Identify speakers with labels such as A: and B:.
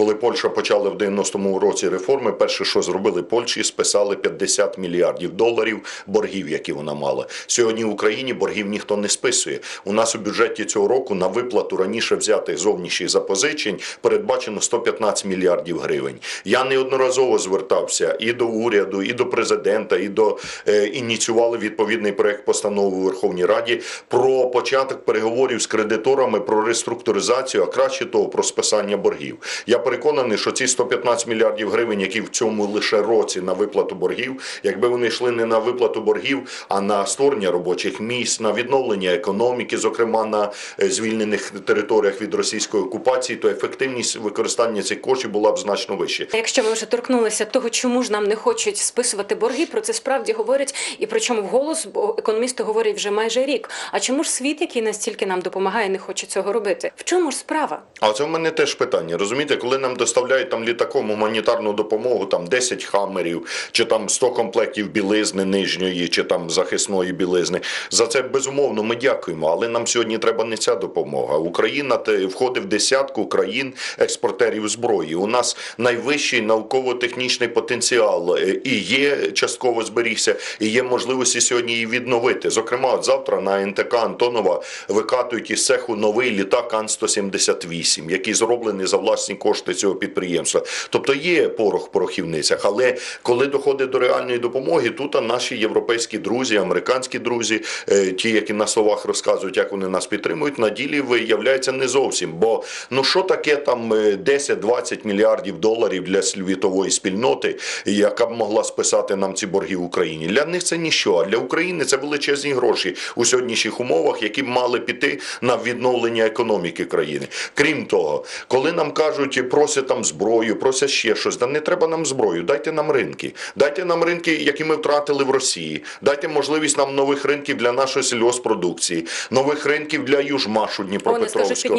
A: Коли Польща почала в 90-му році реформи, перше, що зробили Польщі, списали 50 мільярдів доларів боргів, які вона мала. Сьогодні в Україні боргів ніхто не списує. У нас у бюджеті цього року на виплату раніше взятих зовнішніх запозичень передбачено 115 мільярдів гривень. Я неодноразово звертався і до уряду, і до президента, і до е, ініціювали відповідний проект постанови у Верховній Раді про початок переговорів з кредиторами про реструктуризацію, а краще того про списання боргів. Я переконаний, що ці 115 мільярдів гривень, які в цьому лише році на виплату боргів, якби вони йшли не на виплату боргів, а на створення робочих місць, на відновлення економіки, зокрема на е, звільнених територіях від російської окупації, то ефективність використання цих коштів була б значно вища.
B: Якщо ми вже торкнулися того, чому ж нам не хочуть списувати борги, про це справді говорять, і причому вголос бо економісти говорять вже майже рік. А чому ж світ, який настільки нам допомагає, не хоче цього робити? В чому ж справа?
A: А це в мене теж питання. Розумієте, коли нам доставляють там літаком гуманітарну допомогу, там 10 хамерів, чи там 100 комплектів білизни нижньої, чи там захисної білизни. За це безумовно ми дякуємо. Але нам сьогодні треба не ця допомога. Україна входить в десятку країн експортерів зброї. У нас найвищий науково-технічний потенціал е, і є частково зберігся, і є можливості сьогодні її відновити. Зокрема, от завтра на НТК Антонова викатують із цеху новий літак Ан-178, який зроблений за власні кошти цього підприємства. Тобто є порох в порохівницях, але коли доходить до реальної допомоги, тут наші європейські друзі, американські друзі, е, ті, які на словах розказують, як вони нас підтримують, на ділі виявляється не зовсім. Бо ну що таке там е, 10-20 мільярдів доларів для світової спільноти, яка б могла списати нам ці борги в Україні? Для них це ніщо. А для України це величезні гроші у сьогоднішніх умовах, які б мали піти на відновлення економіки країни. Крім того, коли нам кажуть, просять там зброю, просять ще щось, да не треба нам зброю, дайте нам ринки. Дайте нам ринки, які ми втратили в Росії. Дайте можливість нам нових ринків для нашої сільгоспродукції, нових ринків для Южмашу Дніпропетровського.